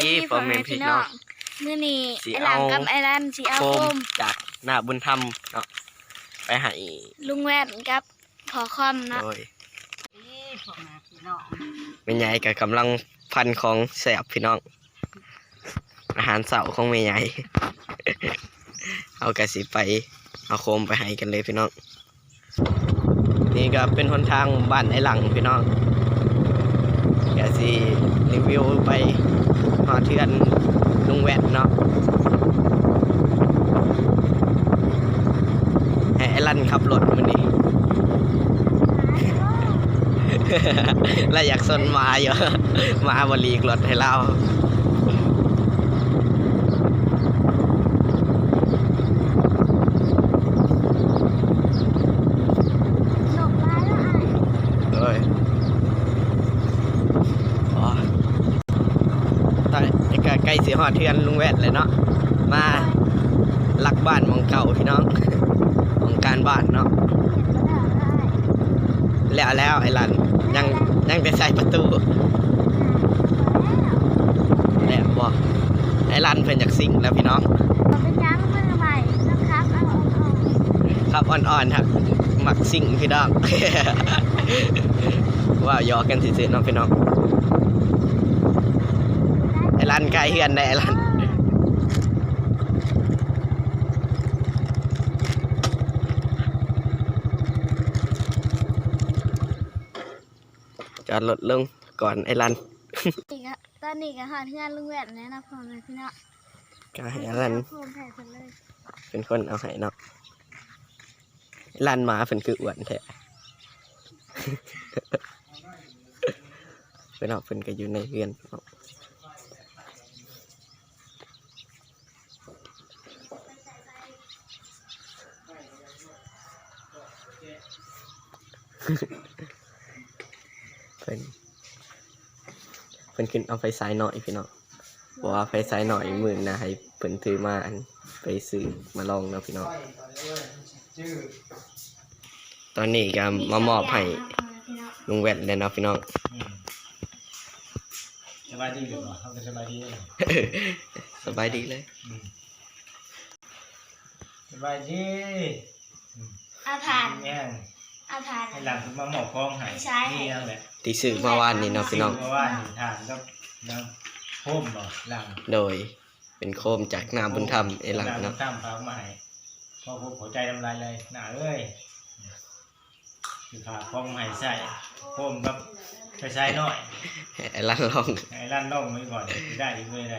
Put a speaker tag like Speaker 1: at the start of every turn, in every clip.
Speaker 1: ดีพ่อแม่พี่น้อง
Speaker 2: มื้อนี้
Speaker 1: สิ
Speaker 2: ไอ้หลัง
Speaker 1: เอา
Speaker 2: กับไอ้รันสิเอา
Speaker 1: โค
Speaker 2: โค
Speaker 1: ม
Speaker 2: ม
Speaker 1: จากหน้าบุญธรรมเนาะไปให้
Speaker 2: ลุงแว่นกับขอคอมเนาะ
Speaker 1: โดย
Speaker 3: นี่พวกมาพี่น้อง
Speaker 1: แม่ใหญ่ก็กำลังพันของแสบพี่น้อง อาหารเสาร์ของแม่ใหญ่เอากระสิไป เอาโคมไปให้กันเลยพี่น้อง นี่ก็เป็นหนทางบ้านไอ้หลังพี่น้องกะสิรีวิวไป หอเทือนลุงแวดเนาะแห้ไอ้ลันขับรถมันนี่แล้วอยากสนมาอยู่มาบรีกรถให้เรา
Speaker 2: หนกร้ายแล้วไอ้
Speaker 1: เอ้ยอ๋อ ตอนนี้ก็ใกล้สีหอดเทือนลุงแวดเลยเนาะมาลักบ้านหมองเก่าพี่น้องหมองการบ้านเนาะแล้วแล้วไอ้ลันยังยังจะใส่ประตูแล้วบ่ไอ้ลันเพิ่นอยากซิ่งแล้วพี่น้อง
Speaker 2: เราเป็นยังเมื่อไหร่นะครับเอาเอาเอา
Speaker 1: ครับอ่อนๆครับมักซิ่งพี่น้อง ว่าหยอกกันสิๆเนาะพี่น้องไอ้ ลันใกล้เฮือนได้ไอ้ลันจอดรถลงก่อนไอ้ลัน
Speaker 2: นี่ก็ตอนนี้ก็หาเพื่อนลุงแว่นแล้วนะพ่อแม่พี่น้อง
Speaker 1: ก็ให้ไอ้ลัน
Speaker 2: โคมแผ่นเลย
Speaker 1: เป็นคนเอาให้เนาะไอ้ลันหมาเป็นคืออ้วนแท้เป็นเอาเป็นก็อยู่ในเรือนเนาะ เพิ่นเพิ่นขึ้นเอาไฟสายหน่อยพี่น้องบอกว่าไฟสายหน่อยหมื่นนะให้เพิ่นถือมาอันไปซื้อมาลองเนาะพี่น้องตอนนี้ก็มามอบให้ลุงแวดเลยเนาะพี่น้อง
Speaker 4: สบายดีหรือเปล่าเขาเป็นสบายดีเลย
Speaker 1: สบายดีเลย
Speaker 4: สบายดี
Speaker 2: เอาทาน
Speaker 4: แม่ง
Speaker 2: เอาทาน
Speaker 4: ให้หลังถึงมาหมอบคล้องใหาย
Speaker 2: ใช่
Speaker 4: นี่นั่นแหละ
Speaker 1: ที่ซื้อเมื่อวานนี้เนาะพี่น้อง
Speaker 4: เพราะว่าหินทานก็น้ำโค้มบ่หลัง
Speaker 1: โดยเป็นโคมจากนาบุญธรรมเอหลัง
Speaker 4: น้ำ
Speaker 1: เนาะ
Speaker 4: ตั้มพามาให้พอพบหัวใจทำลายเลยหนาเอ้ยคือขาคล้องใหายใส่โค้มกับไปใช้หน่อย
Speaker 1: ให้ไอ้ลันลอง
Speaker 4: ให้ลั่นล่องไว้ก่อนได้อีกเมื่อไร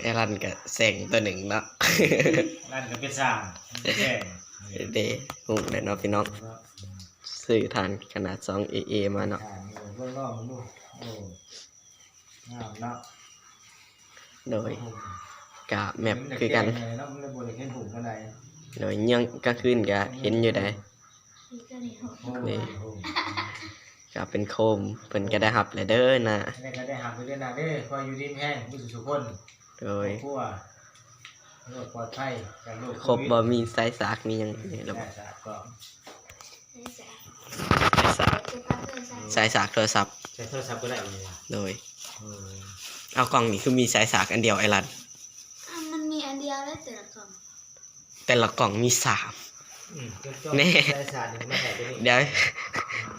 Speaker 1: ไอ้ลันก็แสงตัวหนึ่งเนาะ
Speaker 4: ลั่นก็เป็นสร้างแจ้ง
Speaker 1: เดหุ่งเลยเนาะพี่น้องซื้อทานขนาด2 AA มาเนาะ
Speaker 4: อ่าเบิ่งรอบมันดูโอ้งามเนาะ
Speaker 1: โดยกะแมปคือกัน
Speaker 4: เนาะมันเลยบ่ได้เห็นหูกันได
Speaker 1: โดยยังกลางคืนก็เห็นอยู่ได้
Speaker 2: อีกตัวนี้
Speaker 4: โอ้
Speaker 1: นี่
Speaker 4: โห
Speaker 1: ก็เป็นโคมเพิ่นก็ได้รับเลยเด้อนะ
Speaker 4: ได้ก็ได้หักไปเรื่อยนะเด้อคอยอยู่ดีมีแห้งมีสุสุคน
Speaker 1: โดย
Speaker 4: ครอบครัวโรคปลอดภัยจากโรค
Speaker 1: ครบบ่มีสายสากมีหยังนี่ระบบ
Speaker 4: ได้จ้ะก็
Speaker 1: สายสากสายสากโทรศัพท์
Speaker 4: ใช้โทรศัพท์ก็ได้เลยว่ะ
Speaker 1: โดย
Speaker 4: เออ
Speaker 1: เอากล่องนี่คือมีสายสากอันเดียวไอ้ลัน
Speaker 2: อะมันมีอันเดียวแล้วแต่ละกล่อง
Speaker 1: แต่ละกล่องมีสาม
Speaker 4: อืมก็
Speaker 1: แน่
Speaker 4: ใช้ศาสตร์นี่มาใส่ตัวนี้
Speaker 1: เดี๋ยว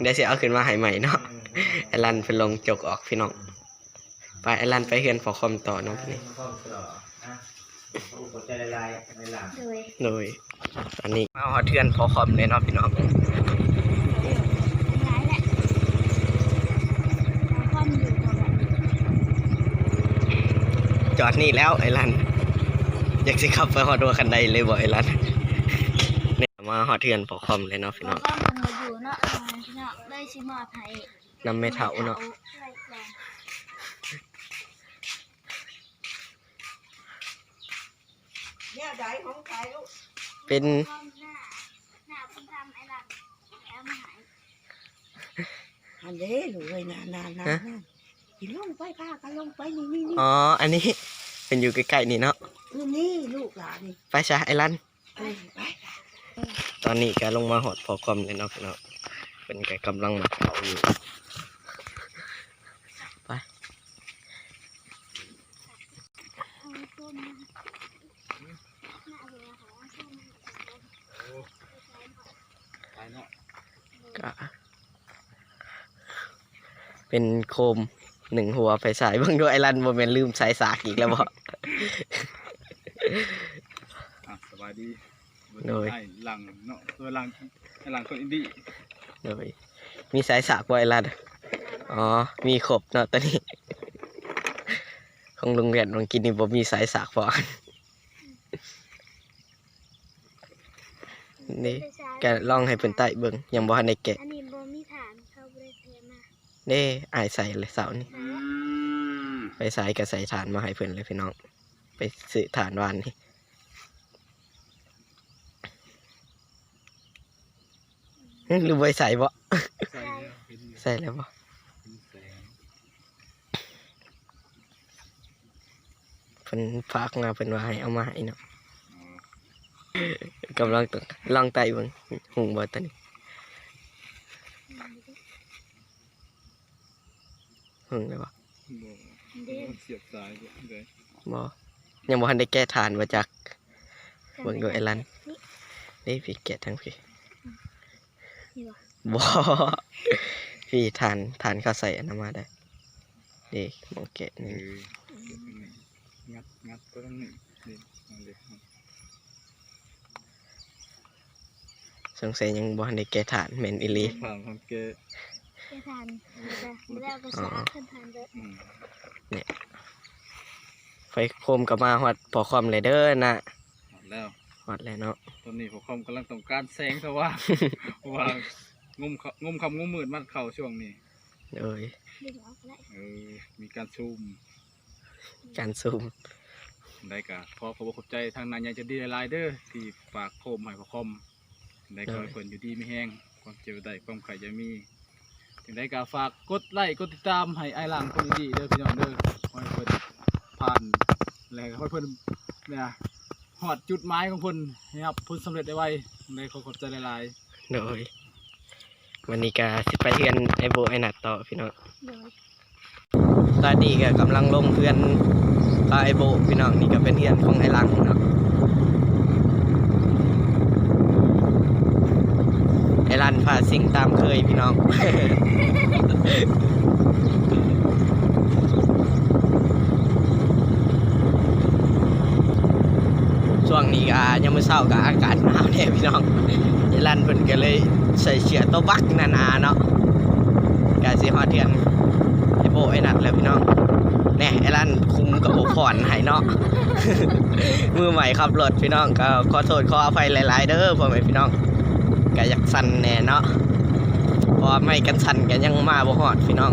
Speaker 1: เดี๋ยวสิเอาขึ้นมาให้ใหม่เนาะ
Speaker 4: อืม
Speaker 1: ไอ้ลันเพิ่นลงจกออกพี่น้องไปไอ้ลันไปเฮือนพอคอมต่อเนาะพี่นี่
Speaker 4: ข้อมต่อนะอุป กรณ์ใจละลายในหลัง
Speaker 2: โดย
Speaker 1: โดยตอนนี้มาฮอดเทือนพอคอมเลยเนาะพี่น้อง
Speaker 2: ย้ายแหละเอาคอมอยู่ก่อนแหละ
Speaker 1: จอดนี่แล้วไอ้ลันอยากสิขับไปฮอดตัวคันใดเลยบ่ไอ้ลันเนี่ยมาฮอดเทือนพอคอมเลยเนาะพี่
Speaker 2: เอา
Speaker 1: น้อง
Speaker 2: คอมมันมาอยู่เนาะเอามาพี่น้องได้ชิมอไทย
Speaker 1: นำไม่เท่าเนาะ
Speaker 2: ได้ก่อน
Speaker 3: เนี่ยใจของใครลูก
Speaker 1: เป็น
Speaker 2: คอมหน้าหน้าคุณทำไอ้หลังแล้วมาหาย
Speaker 3: อันเด้ลูกเลยนานนานนานนานกินลงไปพากันลงไปนี่นี่นี่
Speaker 1: อ๋ออันนี้เป็นอยู่ใกล้ๆนี่เนาะ
Speaker 3: นี่นี่ลูกหลานนี่
Speaker 1: ไปซะไอ้ลัน
Speaker 3: ไปไป
Speaker 1: ตอนนี้ก็ลงมาหอดพอคอมเลยเนาะพี่น้องเป็นก็กำลังมาเผาอยู่ไป ก็เป็นโคมหนึ่งหัวไปสายเบิ่งด้วยไอ้ลันบ่แม่นลืมสายสากอีกแล้วบ่
Speaker 5: อะสบายดี
Speaker 1: โดย
Speaker 5: ไอ้หลังเนาะตัวหลังไอ้หลังคนอินดี้
Speaker 1: โดยมีสายสากบ่ไอ้ลันอ๋อ มีครบเนาะตอนนี้ ของโรงเรียนบางกินนี่บ่มีสายสากพอ นี่แกลองให้เพิ่นไต่เบิ่งยังบ่ทันได้แกะ
Speaker 2: อันนี้บ่มีฐานเข้าบริเทมา
Speaker 1: เด้อายใส่เลยเสาร์นี้
Speaker 2: หา
Speaker 1: ไปสายกับใส่ฐานมาให้เพิ่นเลยพี่น้อง ไปซื้อฐานวานนี่หึหรือไว้ใส่บ่
Speaker 5: ใส่แล้วเป็น
Speaker 1: ใส่แล้วบ่
Speaker 5: เป็นแสง
Speaker 1: เพิ่นฝากมาเพิ่นว่าให้เอามาให้เนาะ
Speaker 5: อ๋อ กำ
Speaker 1: ลังตลองไต่เบิ่งหุงบ่ตอนนี้หุงได้บ่
Speaker 5: บ่
Speaker 2: เด่น
Speaker 5: เสียบสายบ่เลย
Speaker 1: บ่ยังบ่ทันได้แก้ฐานมาจากเบิ่งดูไอ้ลัน
Speaker 2: นี่
Speaker 1: นี่พี่แกะทั้งพี่
Speaker 2: นี่วะ
Speaker 1: บ่พี่ฐานฐานเขาใส่อันนั้นมาได้เด็กมองแกะ
Speaker 5: เอ
Speaker 1: นี่
Speaker 5: อเก็บอันนี้งัดงัดตัวนั้นนี่นี่เอาเลย
Speaker 1: สงสัยยังบ่ทันได้แก้ฐานแม่นอีหลี
Speaker 5: ผ่านความเกะ
Speaker 2: แค่ฐานไม่ได้เอาไปสาขึ้นฐานเลย
Speaker 5: อืม
Speaker 1: ไฟโคมก็มาฮอดพอคอมเลยเด้อนะ
Speaker 5: หมดแล้ว
Speaker 1: ฮอดแล้วเนาะ
Speaker 5: ตอนนี้ผมคอมกำลังต้องการแสงสว่างเพราะว่างุ่มเขางุ่มคำงุ่มมืดมันเข้าช่วงนี้
Speaker 1: เอ้ย
Speaker 2: ดึงออกก็ได้
Speaker 5: เออมีการซูม
Speaker 1: การซูม
Speaker 5: ได้กะขอขอบคุณใจทางนายใหญ่ใจะดีหลายๆเด้อที่ฝากโคมให้พอคอม ได้ก็ให้เพิ่นอยู่ดีไม่แห้งความเจ็บได้ความไข่จะมีถึงได้กะฝากกดไลค์กดติดตามให้ไอ้หลังคนดีเด้อพี่น้องเด้อขอให้เพิ่นผ่านแล้วก็ขอให้เพิ่นเนี่ยหอดจุดหมายของเพิ่นให้ครับเพิ่นสำเร็จได้ไวได้ขอขอบใจหลายๆ
Speaker 1: โดยวันนี้ก็สิไปเฮือนไอ้โบไอ้นัดต่อพี่น้อง
Speaker 2: โดย
Speaker 1: ตอนนี้ก็กำลังลงเพื่อนกับไอ้โบพี่น้องนี่ก็เป็นเฮือนของไอ้ลังเนาะ ไอ้ลันพาสิ่งตามเคยพี่น้อง ช่วงนี้ก็ยังไม่เศร้ากับอากาศหนาวเนี่ยพี่น้องไอ้ลันเพิ่นก็เลยใส่เสื้อตัวบักหนาๆเนาะกาสิฮอดเทือนไอ้โบไอ้นัดแล้วพี่น้องแน่ไอ้ลันคุมกับโอผ่อนให้เนาะมือใหม่ขับรถพี่น้องก็ขอโทษขออภัยหลาย ๆ เด้อพ่อแม่พี่น้อง ก็อยากสั่นแน่เนาะเพราะว่าไม่กันสั่นกันยังมาบ่ฮอดพี่น้อง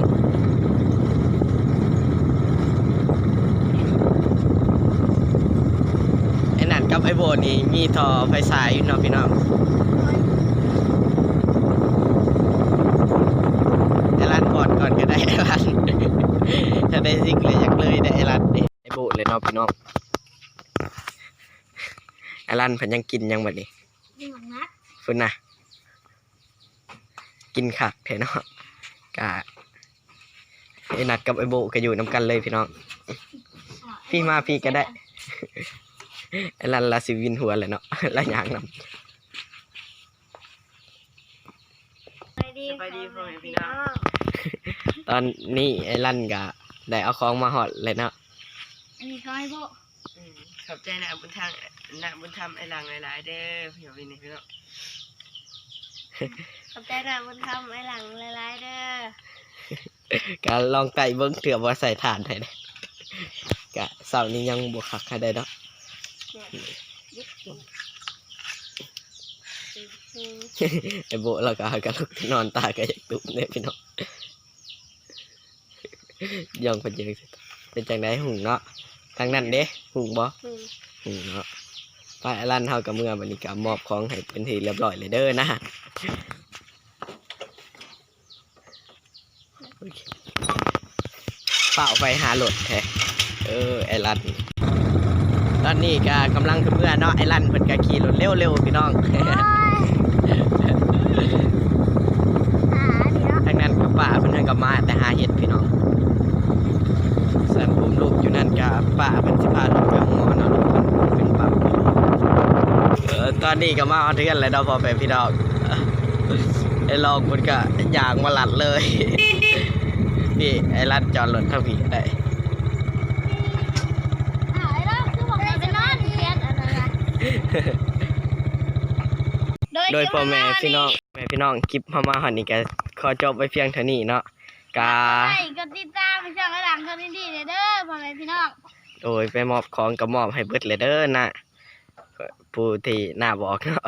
Speaker 1: ไอ้นัดกับไอ้โบนี่มีท่อไฟสายอยู่เนาะพี่น้องไอ้ร้านก่อนก่อนก็ได้ไอ้ร้านถ้าได้สิ่งเลยอยากเลยได้ไอ้ร้านนี่ไอ้โบเลยเนาะพี่น้องไอ้ร้านเพันยังกินยังบัดนี้
Speaker 2: นี่หวังนัด
Speaker 1: ฟุ้นนะ กินขักแท้เนาะกะไอ้นัดกับไอ้โบก็อยู่น้ำกันเลยพี่น้อง พี่มาพี่ก็ได้ไอ้ร้านลาซิวินหัวเลยเนาะลาอย่างนำ
Speaker 2: ไปดี
Speaker 1: ไปดีพ่อแม่พี่น้องตอนนี้ไอ้ลั่นก็ได้เอาของมาหอดเลยเนาะ
Speaker 2: อันนี้เขาให้โบ
Speaker 6: อืมขอบใจนะบุญทางนะบุญทำไอ้หลังหลายๆเด้อพี่เอาไปนี่พี่น้อง
Speaker 2: ขอบใจนะบุญทำไอ้หลังหลายๆเด้อ
Speaker 1: ก็ลองไต่เบิ้งเถื่อว่าใส่ถ่านได้เด้กะเสาร์นี้ยังบวกคักให้ได้เนาะ
Speaker 2: อืม
Speaker 1: ไอ้โบเราก็กระลุกที่นอนตาก็อยากตุบเนี่ยพี่น้องย่องไปเจอเป็นจังไดหุงเนาะทางนั้นเด้หุงบ่
Speaker 2: อืม
Speaker 1: หุงเนาะป้าไอ้ลั่นเฮากับเมื่อบันนี้ก็มอบของให้เป็นทีเรียบร้อยเลยเด้อนะ เป่าไฟหาหลดแท้เออ ไอรันตอนนี้ก็กำลังเมื่อเนาะไอรันเพิ่นก็ขี่รถเร็วๆพี่น้องทางนั้นก็ป่าเพิ่นทางก็มาแต่หาเห็ดพี่น้องสซวนผมลูกอยู่นั่นก็ป่าเพิ่นสิพาลูกไปหมอนาะลูกเนเป็นป่าเออตอนนี้ก็มาเทือนแล้วพอแม่พี่น้องไอ้ลองเพิ่นก็อยากมาหลัดเลย นี่ไอ้ลัดจอดรถเท่าผีได้
Speaker 2: อ้าวไอ้เราคือบอกให้ไปนอนเรียนอะไรนะ
Speaker 1: โดยพ่อแม่พี่น้องแม่พี่น้องคลิปพม่าหันนี่ก็ขอจบไปเพียงเท่านี้เนาะกา
Speaker 2: ใช่ก็ติดตามไปช่องไอ้หลังเขาดีๆเด้อพ่อแม่พี่น้อง
Speaker 1: โดยไปมอบของกับมอบให้เบิดเลยเด้อนะผู้ที่น่าบอกเนาะ